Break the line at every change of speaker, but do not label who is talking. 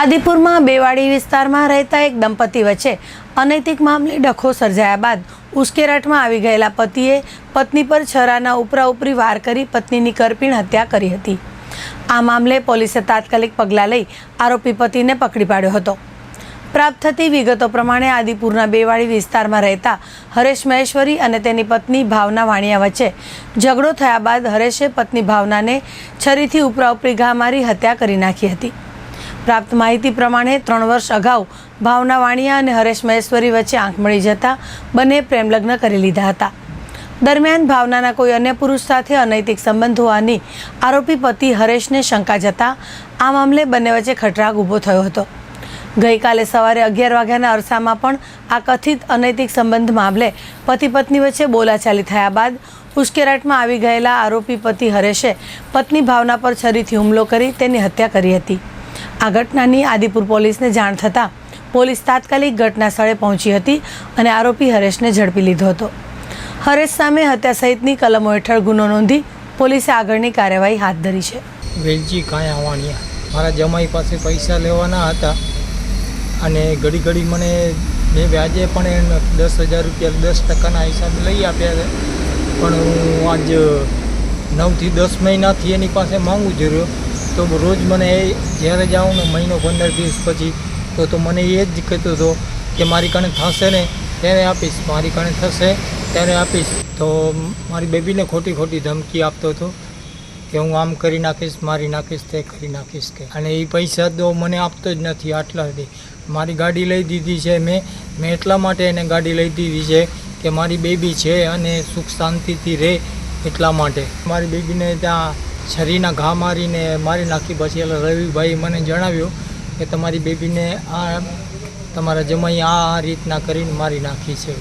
આદિપુરમાં બેવાડી વિસ્તારમાં રહેતા એક દંપતી વચ્ચે અનૈતિક મામલે ડખો સર્જાયા બાદ ઉશ્કેરાટમાં આવી ગયેલા પતિએ પત્ની પર છરાના ઉપરા ઉપરી વાર કરી પત્નીની કરપીણ હત્યા કરી હતી. આ મામલે પોલીસે તાત્કાલિક પગલાં લઈ આરોપી પતિને પકડી પાડ્યો હતો. પ્રાપ્ત થતી વિગતો પ્રમાણે આદિપુરના બેવાડી વિસ્તારમાં રહેતા હરેશ મહેશ્વરી અને તેની પત્ની ભાવના વાણિયા વચ્ચે ઝઘડો થયા બાદ હરેશે પત્ની ભાવનાને છરીથી ઉપરા ઉપરી ઘા મારી હત્યા કરી નાખી હતી. પ્રાપ્ત માહિતી પ્રમાણે ત્રણ વર્ષ અગાઉ ભાવના વાણિયા અને હરેશ મહેશ્વરી વચ્ચે આંખ મળી જતા બંને પ્રેમલગ્ન કરી લીધા હતા. દરમિયાન ભાવનાના કોઈ અન્ય પુરુષ સાથે અનૈતિક સંબંધ હોવાની આરોપી પતિ હરેશને શંકા જતા આ મામલે બંને વચ્ચે ખટરાગ ઊભો થયો હતો. ગઈકાલે સવારે અગિયાર વાગ્યાના અરસામાં પણ આ કથિત અનૈતિક સંબંધ મામલે પતિ પત્ની વચ્ચે બોલાચાલી થયા બાદ ઉશ્કેરાટમાં આવી ગયેલા આરોપી પતિ હરેશે પત્ની ભાવના પર છરીથી હુમલો કરી તેની હત્યા કરી હતી. આ ઘટનાની આદિપુર પોલીસને જાણ થતાં પોલીસ તાત્કાલિક ઘટના સ્થળે પહોંચી હતી અને આરોપી હરેશને ઝડપી લીધો હતો. હરેશ સામે હત્યા સહિતની કલમો હેઠળ ગુનો નોંધી પોલીસે આગળની કાર્યવાહી હાથ ધરી છે.
વેલજી કાંઈ વાણિયા મારા જમાઈ પાસે પૈસા લેવાના હતા અને ઘડી ઘડી મને મેં વ્યાજે પણ દસ હજાર રૂપિયા, દસ ટકાના હિસાબે લઈ આપ્યા છે. પણ હું આજ નવથી દસ મહિનાથી એની પાસે માગું જ રહ્યો. તો રોજ મને એ જ્યારે જાઉં ને મહિનો પંદર દિવસ પછી, તો તો મને એ જ કહેતો હતો કે મારી કણે થશે ને ત્યારે આપીશ, મારી કણે થશે ત્યારે આપીશ. તો મારી બેબીને ખોટી ખોટી ધમકી આપતો હતો કે હું આમ કરી નાખીશ, મારી નાખીશ, તે કરી નાખીશ કે. અને એ પૈસા તો મને આપતો જ નથી આટલા સુધી. મારી ગાડી લઈ દીધી છે મેં મેં એટલા માટે એને ગાડી લઈ દીધી છે કે મારી બેબી છે અને સુખ શાંતિથી રહે એટલા માટે. મારી બેબીને ત્યાં છરીના ઘા મારીને મારી નાખી પછી એટલે રવિભાઈ મને જણાવ્યું કે તમારી બેબીને આ તમારા જમાઈ આ આ રીતના કરીને મારી નાખી છે.